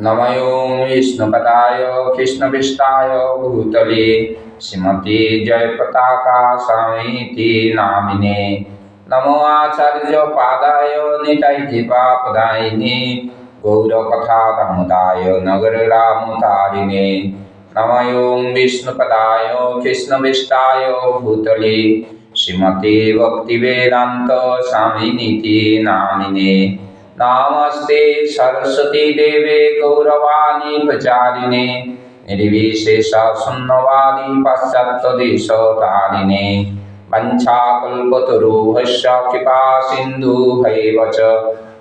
नमयों विष्णुपदाय, कृष्णविष्टाय, भूतले, श्रीमती जयपताका समिति नामिने। नमो आचार्यपादाय नितैधिपापदायिने गौरकथादामुदाय नगररामुतारिणे नमयों विष्णुपदाय, कृष्णविष्टाय, भूतले, श्रीमते भक्तिवेदान्तस्वामिनीति नामिने। বিষ্ণুপদায় কৃষ্ণবিষ্টায় ভূতলে শ্রীমতী ভক্তিবেদান্ত স্বামিনীতি নামিনে नमस्ते सरस्वती देवे गौरवाणी प्रचारिणे निर्विशेष शून्यवादी पाश्चात्यदेशतारिणे वञ्छाकल्पतरुभस्य कृपा सिन्धुभैव च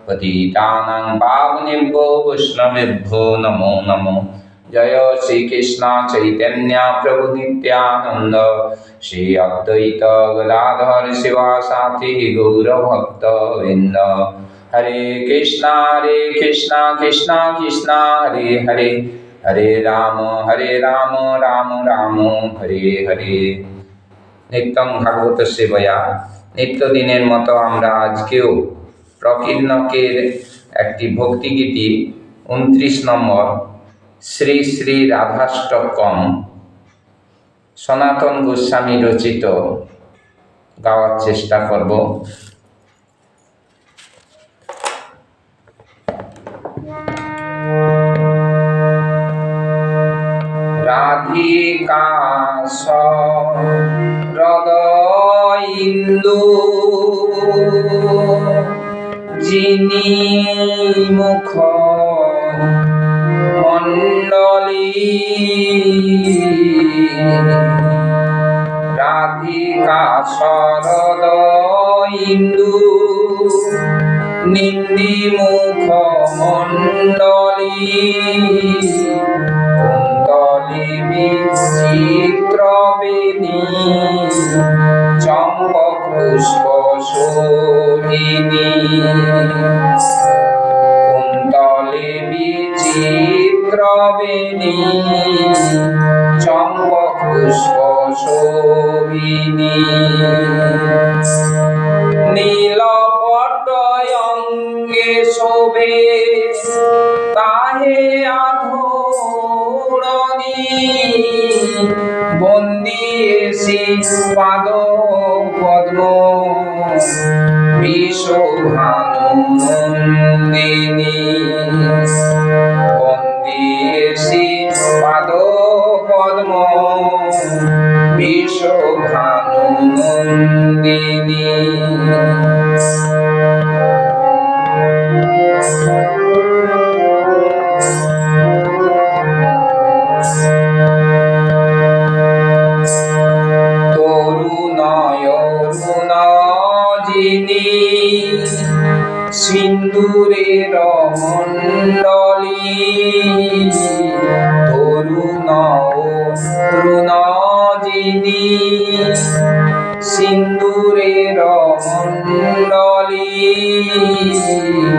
पतितानां पावनेभ्यो वैष्णवेभ्यो नमो नमो जय श्रीकृष्ण चैतन्य प्रभु नित्यानन्द श्री अद्वैत गदाधर शिवासाथी गौरभक्तवृन्द हरे कृष्णा হরে কৃষ্ণ হরে কৃষ্ণ কৃষ্ণ কৃষ্ণ হরে হরে হরে রাম হরে রাম রাম রাম হরে হরে নিত্যম ভাগবত সেবয়া নিত্যদিনের মতো আমরা আজকেও প্রকীর্ণকের একটি ভক্তিগীতি উনত্রিশ নম্বর শ্রী শ্রী রাধাষ্টকম সনাতন গোস্বামী রচিত গাওয়ার চেষ্টা করব। রাধিকা হৃদয়িন্দু যিনি মুখ মণ্ডলী রাধিকা শরদ ইন্দু নিন্দি মুখ মণ্ডলী বিচিত্র বেণী চম্পক পুষ্প শোভিনী কুন্তলে বিচিত্র বেণী চম্পক পুষ্প শোভিনী নীলপট অঙ্গে শোভে তাহে আধরণী বন্দিয়েছি পাদ পদ্ম বিশ্বভানুনন্দিনী বন্দিয়েছি পাদ পদ্ম বিশ্বভানুনন্দিনী মণ্ডলী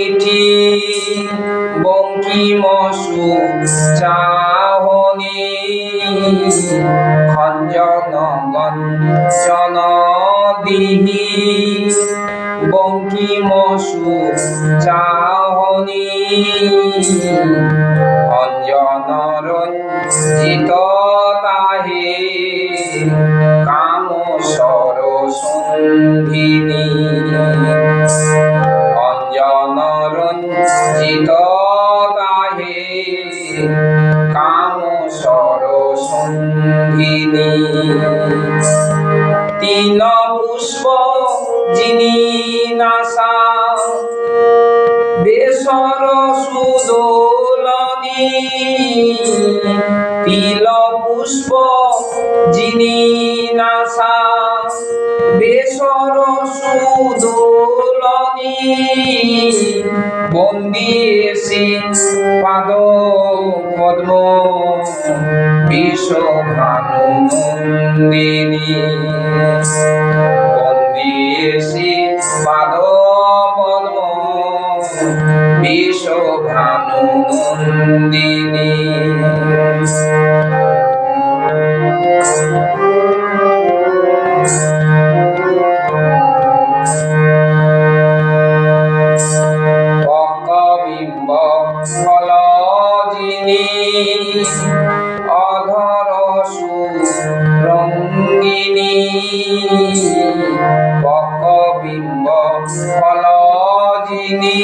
দিঠি বঙ্কিমসু চাহনি খঞ্জন গঞ্জন দিহি বঙ্কিমসু চাহনি। কাম সরসন্ধিনী তিন পুষ্প যিনি নাসা বেসর সু Nandini. ফল যিনি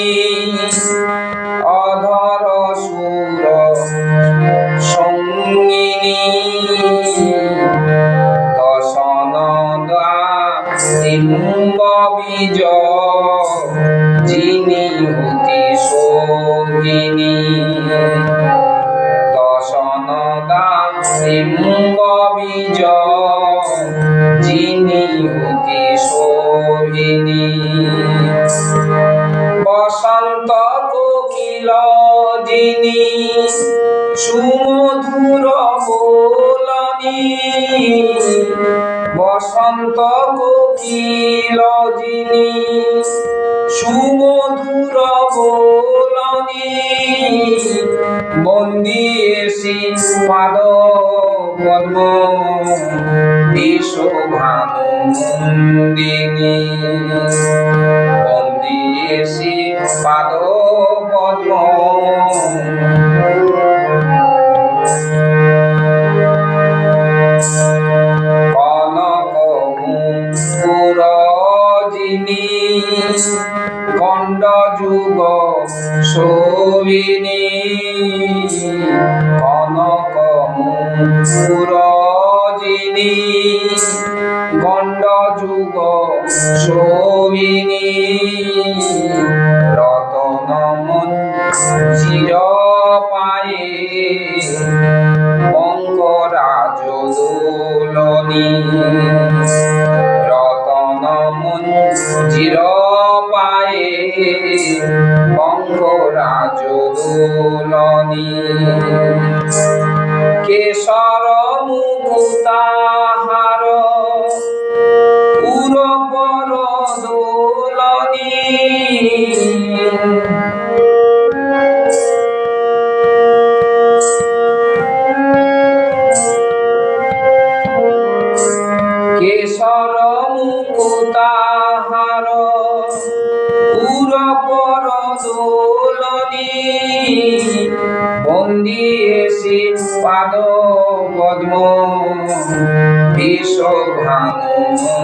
যিনি সুমধুর বলনি বসন্ত কোকিল যিনি সুমধুর বলনি বন্দি এসে পাদ পদ্ম দেশ ভানুন্দিনী কেশর মুকুতা তুলনি বন্দিয়েছি পাদ পদ্ম বিশ্বভানন্দিনী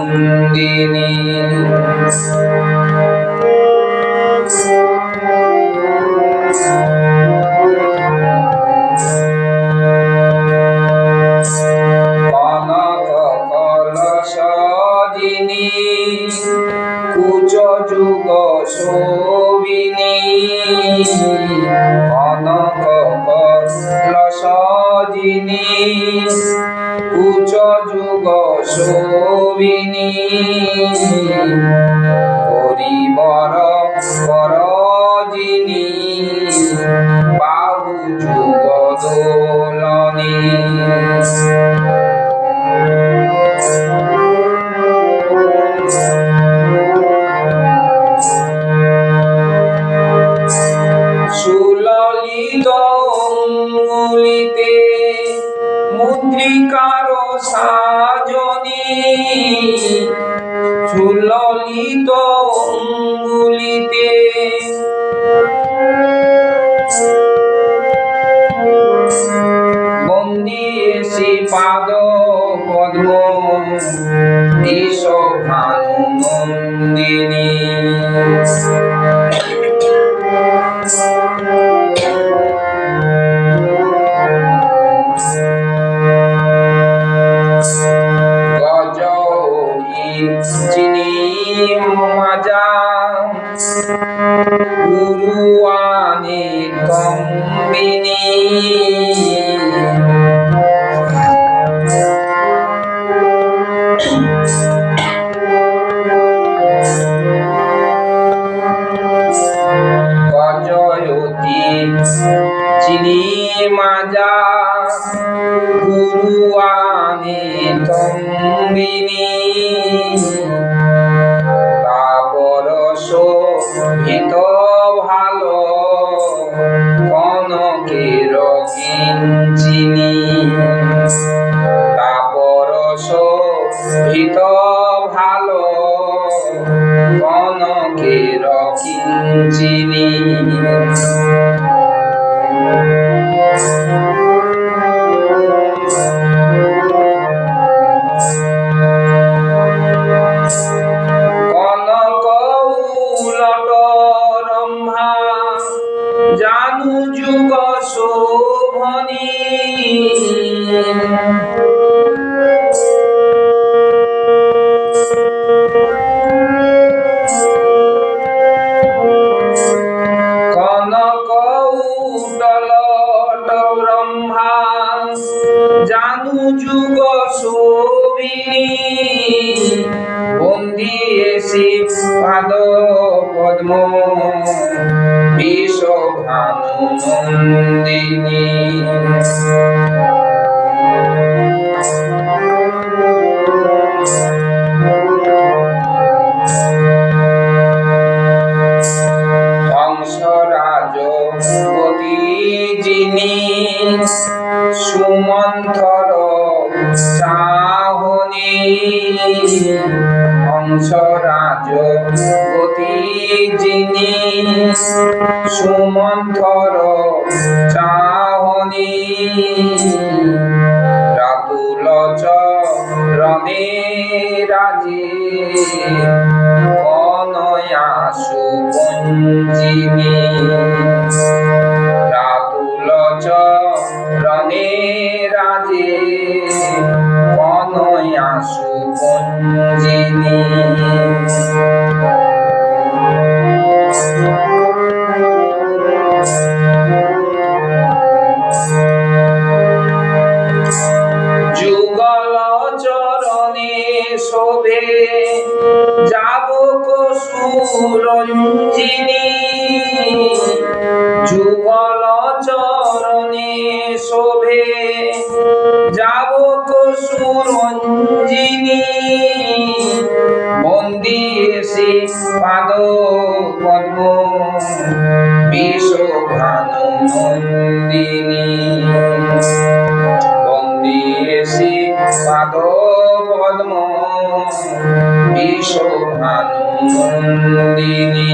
দিনে সুললিত Guru Anit Kombini কঠিন জিনিস। তাপরস ভীত ভালো কনকের কিঞ্চিনিস যাব কুসুরঞ্জিনী বন্দিয়েছি পাদ পদ্ম বিশোভান নন্দিনী। বন্দিয়েছি পাদ পদ্ম বিশোভান নন্দিনী।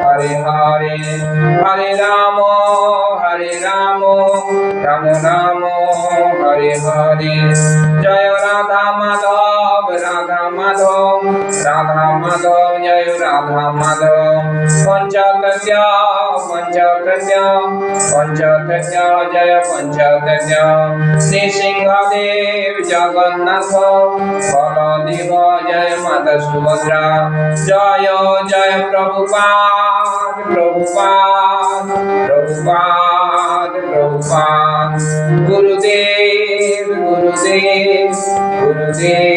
হরে হরে হরে রাম হরে রাম রাম রাম হরে হরে। জয় রাধা মাধব राधा माधव राधा माधव जय राधा माधव पंचकन्या पंचकन्या पंचकन्या, जय पंचकन्या। नृसिंहदेव जगन्नाथ बलदेव जय मद सुभद्रा जय जय प्रभुपाद प्रभुपाद प्रभुपाद प्रभुपाद। गुरुदेव गुरुदेव गुरुदेव।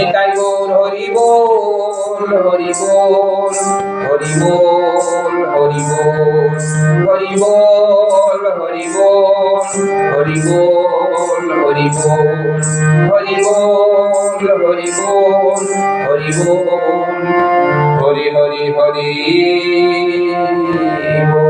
নিতাই গৌর হরি বল হরি বল হরি বল হরি বল হরি বল হরি বল হরি বল হরি বল হরি বল হরি বল হরি বল হরি হরি হরি বল